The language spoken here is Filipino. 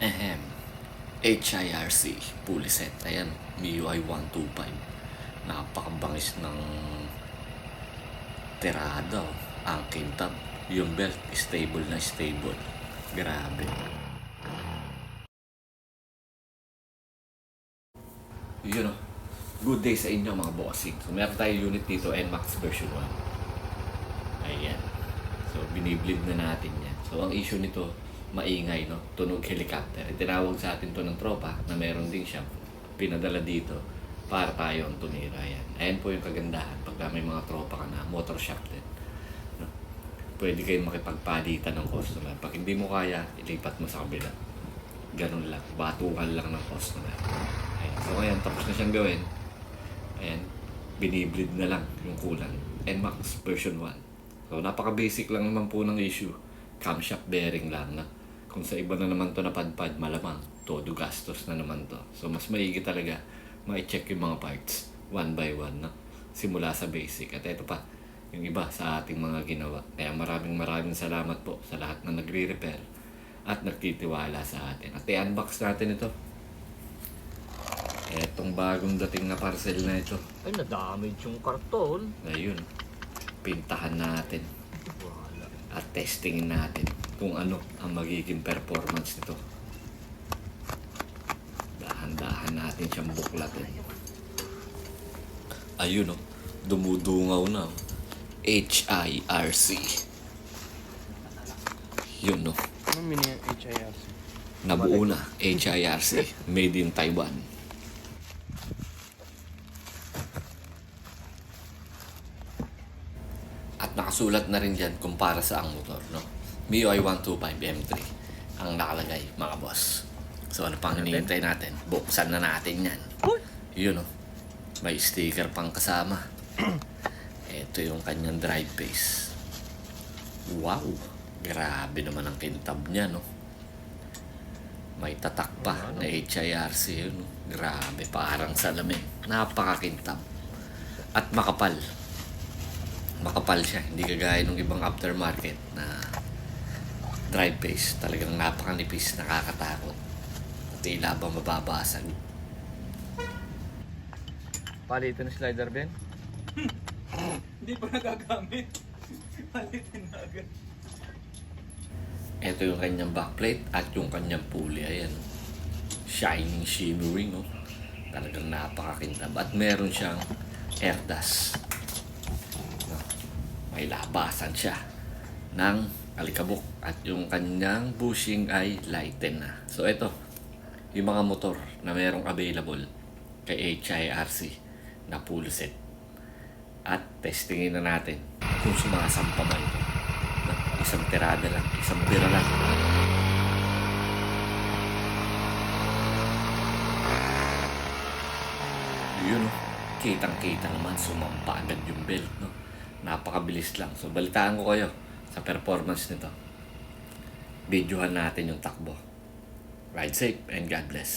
Ahem. HIRC, Puliset. Ayan, MIUI 125. Napakabangis ng tirada. oh. Ang kintab. Yung belt, stable na stable. Grabe. Yun o. Good day sa inyo mga bossing. So meron tayo unit dito, NMAX version 1. Ayan. So biniblid na natin yan. So ang issue nito, maingay no, tunog helicopter. Tinawag sa atin to ng tropa na meron din siya pinadala dito para tayo ang tumira yan. Ayan po yung kagandahan pagka may mga tropa ka na motor shop din. No? Pwede kayong makipagpalitan ng customer. Pag hindi mo kaya, ilipat mo sa kabila. Ganun lang. Batukan lang ng customer. Ayan. So ngayon, tapos na siyang gawin. Ayan. Biniblid na lang yung kulang. NMAX version 1. So napaka-basic lang naman po ng issue. Camshaft bearing lang na. Kung sa iba na naman to napadpad, malamang todo gastos na naman to. So mas maigi talaga ma-check yung mga parts one by one na simula sa basic. At ito pa, yung iba sa ating mga ginawa. Kaya maraming maraming salamat po sa lahat na nagre-repair at nagtitiwala sa atin. At i-unbox natin ito. Etong bagong dating na parcel na ito. Ay, na-damage yung karton. Ayun, pintahan natin Wala. at testingin natin kung ano ang magiging performance nito. Dahan-dahan natin siyang buklatin. Ayun o, dumudungaw na. oh. H-I-R-C. Yun o, Ano mini HIRC? nabuo na. H-I-R-C. Made in Taiwan. At nakasulat na rin dyan kung para sa ang motor, no? MIUI 125 M3 ang nakalagay, mga boss. So ano pang hinihintay natin? Buksan na natin yan. Yun, no? May sticker pang kasama. Ito yung kanyang drive base. Wow! Grabe naman ang kintab niya, no? May tatak pa na HIRC yun. no? Grabe, parang salamin. Napakakintab. At makapal. Makapal siya. Hindi kagaya ng ibang aftermarket na drive base. Talagang napakanipis, nakakatakot. Tila ba mababasag. Palitan ng slider, Ben? Hindi pa nagagamit. Palitin na agad. Ito yung kanyang backplate at yung kanyang pulley. Ayan. Shining, shimmering. Oh. Talagang napakakintab. At meron siyang air dust. May labasan siya ng alikabok. At yung kanyang bushing ay lighten na. So ito, yung mga motor na merong available kay HIRC na full set. At testingin na natin kung sumasampa ba ito. Isang tirada lang, isang bira lang. Yun oh. Kitang-kita naman, sumampa agad yung belt, no? Napakabilis lang. So, balitaan ko kayo sa performance nito. Videohan natin yung takbo. Ride safe and God bless.